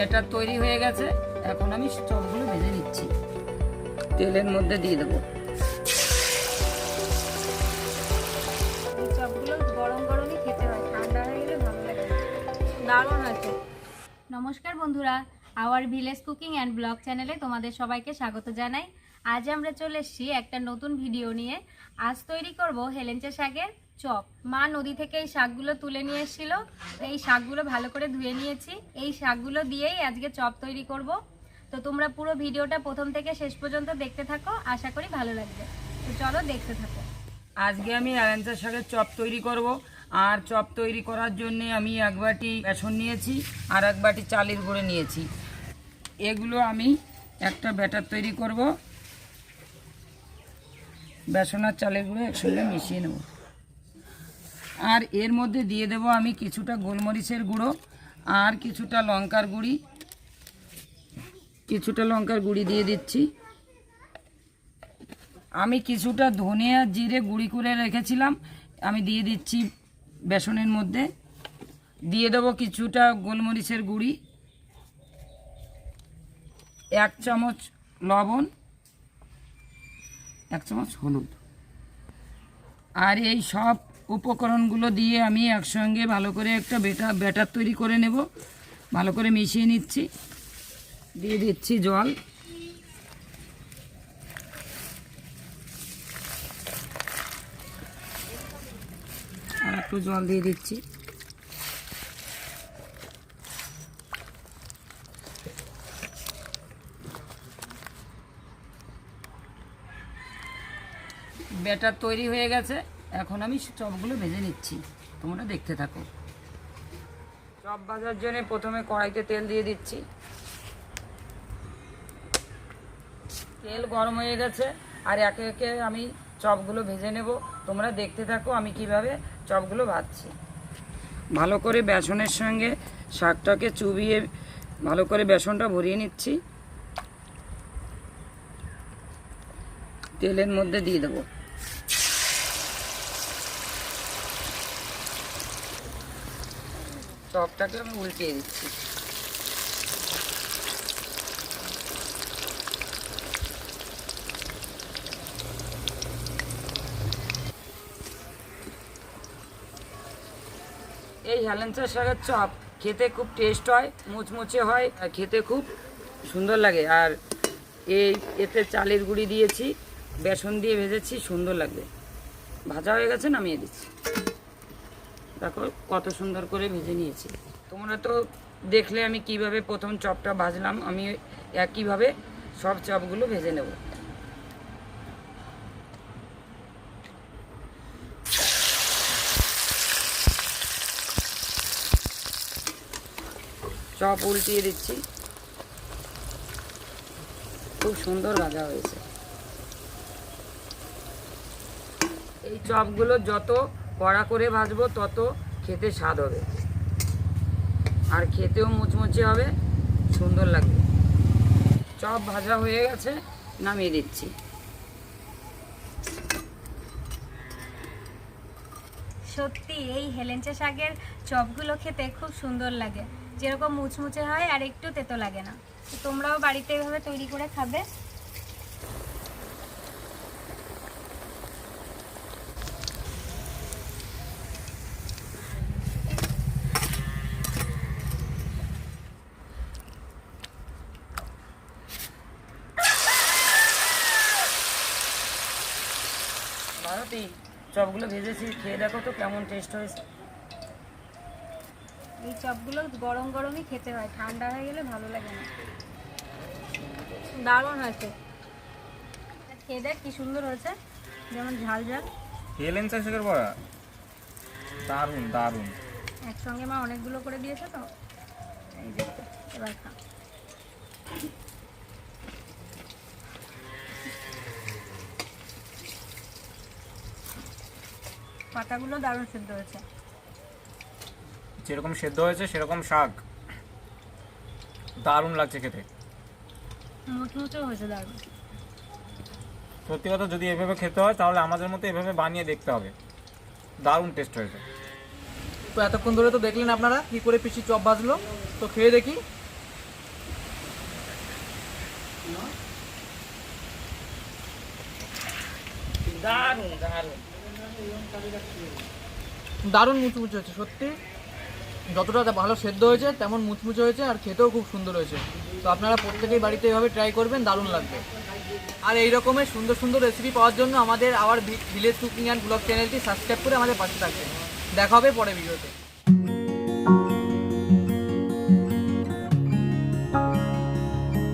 Batter তৈরি হয়ে গেছে। এখন আমি চপগুলো ভেজে নিচ্ছি। তেলের মধ্যে দিয়ে দেবো। চপগুলো গরম গরমই খেতে হয় ঠান্ডা হয়ে গেলে ভালো লাগে দারুণ হয়েছে। নমস্কার বন্ধুরা our village cooking and vlog চ্যানেলে তোমাদের সবাইকে স্বাগত জানাই। আজ আমরা চলে এসেছি একটা নতুন ভিডিও নিয়ে। আজ তৈরি করব হেলেঞ্চা শাকের চপ। মা নদী থেকে এই শাকগুলো তুলে নিয়ে এসেছিল। এই শাকগুলো ভালো করে ধুয়ে নিয়েছি। এই শাকগুলো দিয়েই আজকে চপ তৈরি করব। তো তোমরা পুরো ভিডিওটা প্রথম থেকে শেষ পর্যন্ত দেখতে থাকো। আশা করি ভালো লাগবে। তো চলো দেখতে থাকো। আজকে আমি অ্যারেঞ্চা শাকের চপ তৈরি করব। আর চপ তৈরি করার জন্য আমি এক বাটি বেসন নিয়েছি আর এক বাটি চালের গুঁড়ো নিয়েছি। এগুলো আমি একটা ব্যাটার তৈরি করব। বেসন আর চালের গুঁড়ো একসঙ্গে মিশিয়ে নেব। আর এর মধ্যে দিয়ে দেব আমি কিছুটা গোলমরিচের গুঁড়ো আর কিছুটা লঙ্কার গুঁড়ি। কিছুটা লঙ্কার গুঁড়ি দিয়ে দিচ্ছি। আমি কিছুটা ধনে আর জিরে গুঁড়ি করে রেখেছিলাম। আমি দিয়ে দিচ্ছি বেসনের মধ্যে। দিয়ে দেবো কিছুটা গোলমরিচের গুঁড়ি, এক চামচ লবণ, এক চামচ হলুদ। আর এই সব উপকরণগুলো দিয়ে আমি একসঙ্গে ভালো করে একটা বেটা, ব্যাটার তৈরি করে নেব। ভালো করে মিশিয়ে নিচ্ছি। দিয়ে দিচ্ছি জল। আর একটু জল দিয়ে দিচ্ছি। ব্যাটার তৈরি হয়ে গেছে। এখন আমি চপগুলো ভেজে নিচ্ছি। তোমরা দেখতে থাকো। চপ ভাজার জন্য প্রথমে কড়াইতে তেল দিয়ে দিচ্ছি। তেল গরম হয়ে গেছে, আর একে একে আমি চপগুলো ভেজে নেব। তোমরা দেখতে থাকো আমি কীভাবে চপগুলো ভাজছি। ভালো করে বেসনের সঙ্গে শাকটাকে চুবিয়ে ভালো করে বেসনটা ভরিয়ে নিচ্ছি। তেলের মধ্যে দিয়ে দেবো। চপটাকে আমি উল্টিয়ে দিচ্ছি। এই হেলেঞ্চা শাকের চপ খেতে খুব টেস্ট হয়, মুচমুচে হয় আর খেতে খুব সুন্দর লাগে। আর এই এতে চালের গুঁড়ি দিয়েছি, বেসন দিয়ে ভেজেছি, সুন্দর লাগবে। ভাজা হয়ে গেছে, নামিয়ে দিচ্ছি। দেখো কত সুন্দর করে ভেজে নিয়েছি। তোমরা তো দেখলে আমি কীভাবে প্রথম চপটা ভাজলাম, আমি একইভাবে সব চপগুলো ভেজে নেব। চপ উল্টিয়ে দিচ্ছি। খুব সুন্দর ভাজা হয়েছে। এই চপগুলো যত কড়া করে ভাজবো, তত খেতে স্বাদ হবে। আর খেতেও মুচমুচে হবে, সুন্দর লাগবে। চপ ভাজা হয়ে গেছে, নামিয়ে দিচ্ছি। সত্যি, এই হেলেঞ্চা শাকের চপগুলো খেতে খুব সুন্দর লাগে। যেরকম মুচমুচে হয় আর একটু তেতো লাগে না। তোমরাও বাড়িতে এভাবে তৈরি করে খাবে। ভারতী চপগুলো ভেজেছি খেয়ে দেখো তো কেমন টেস্ট হয়েছে। এই চপগুলো গরম গরমই খেতে হয় ঠান্ডা হয়ে গেলে ভালো লাগে না। দারুণ হয়েছে। খেয়ে দেখ কি সুন্দর হয়েছে যেমন ঝাল ঝাল। হেলেন চাষের বড়া। দারুণ দারুণ। একসঙ্গে মা অনেকগুলো করে দিয়েছে তো। এই যে। এবার খা। পাতাগুলো দারুণ সিদ্ধ হয়েছে। যেরকম সেদ্ধ হয়েছে সেরকম শাক। দারুণ লাগছে খেতে। মুচমুচেও হয়েছে দারুণ। সত্যি কথা যদি এভাবে খেতে হয় তাহলে আমাদের মতো এভাবে বানিয়ে দেখতে হবে। দারুণ টেস্ট হয়েছে। তো এতক্ষণ ধরে তো দেখলেন আপনারা কি করে পিসি চপ ভাজলো। তো খেয়ে দেখি। দারুণ দারুণ। দারুণ মুচমুচে হয়েছে, সত্যি। যতটা ভালো সেদ্ধ হয়েছে, তেমন মুচমুচে হয়েছে আর খেতেও খুব সুন্দর হয়েছে। তো আপনারা প্রত্যেকেই বাড়িতে এভাবে ট্রাই করবেন, দারুণ লাগবে। আর এই রকমের সুন্দর সুন্দর রেসিপি পাওয়ার জন্য আমাদের আবার ভিলেজ কুকিং অ্যান্ড ব্লগ চ্যানেলটি সাবস্ক্রাইব করে আমাদের পাশে থাকবে দেখা হবে পরে ভিডিওতে